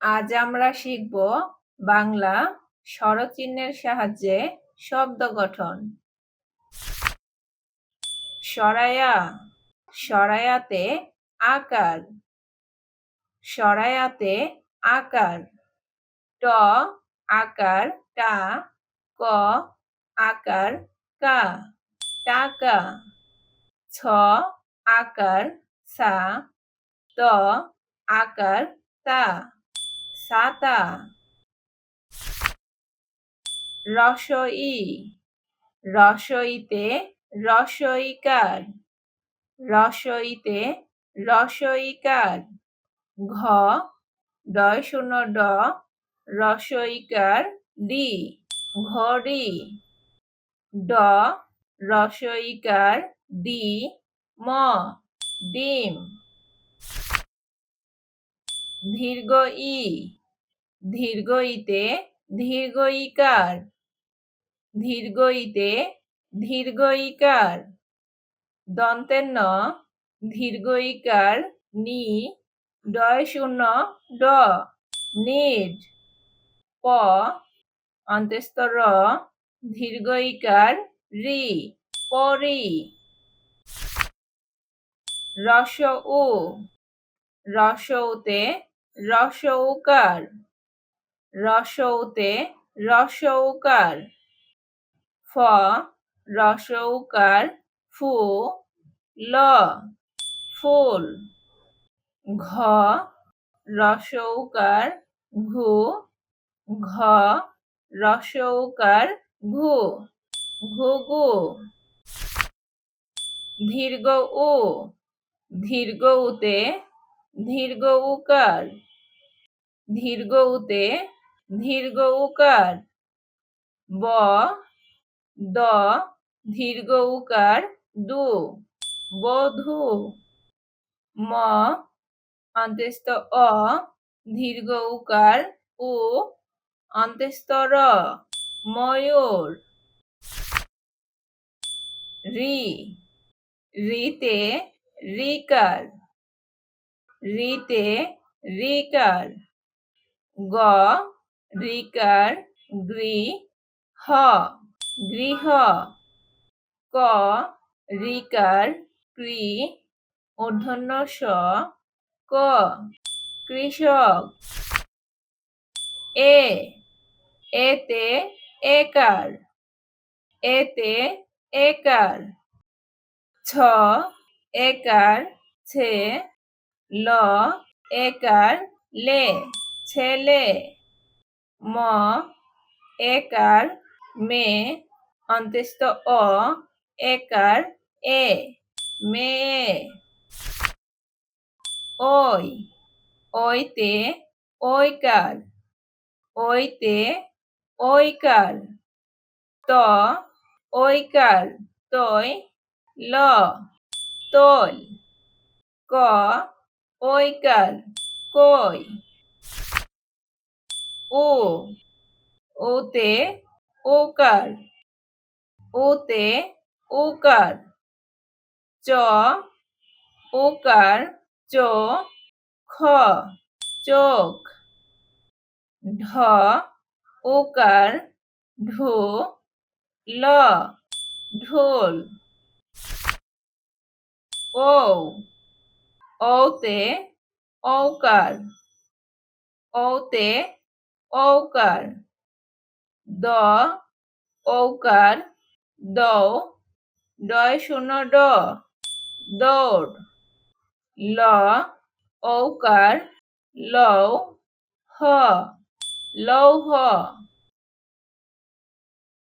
আজ আমরা শিখব বাংলা স্বরচিহ্নের সাহায্যে শব্দ গঠন। সরায়া, সরায়াতে আকার। সরায়াতে আকার। ট, আকার, টা, ক, আকার, কা, টাকা। ছ, আকার সা ত, আকার, তা। সাতা। রসই রসইতে রসইকার রসইতে রসইকার ঘ ডয় শূন্য, ড রসইকার ডি, ঘড়ি। ড রসইকার ডি, ম, ডিম। দীর্ঘ ই। দীর্ঘ ইতে দীর্ঘ ইকার দীর্ঘ ইতে দীর্ঘ ইকার দন্তের ন দীর্ঘ ইকার নি ডয় শূন্য ড নিড। প অন্তস্থ র দীর্ঘ ইকার রি পরি। রস উ রসৌতে রসৌকার রসৌতে রসৌকার। ফ, রসৌকার, ফু, ল, ফুল। ঘ, রসৌকার, ঘু। ঘ, রসৌকার, ঘু। ঘুঘু। দীর্ঘ উ দীর্ঘ উতে দীর্ঘ উকার। দীর্ঘ উতে দীর্ঘ উকার। ব, দ, দীর্ঘ উকার, দু, বধু। ম অন্ত্যস্ত অ, দীর্ঘ উকার, উ অন্ত্যস্ত র, ময়ূর। রি, রিতে রিকার। রিতে রিকার। গ রিকার গ্রি হ গৃহ, ক, রিকার ক্রি মূর্ধন্য স ক, কৃষক। এ, এতে একার এতে একার। ছ, একার ছে, ল, একার লে ছেলে ম একার মে অন্তস্থ অ একার এ মেয়ে ওই ওইতে ওইকার ওইতে ওইকার ত ওইকার তই, ল তোল ক ওইকার কই ও, ওতে ওকার ওতে ওকার, চ ওকার, চ, খ, চোখ, ঢ, ওকার, ঢো, ল, ঢোল ও ওতে ঔকার ওতে ঔকার দ ওকার দৌ ডয় শূন্য ড দৌড় ল ঔকার লৌ হ লৌহ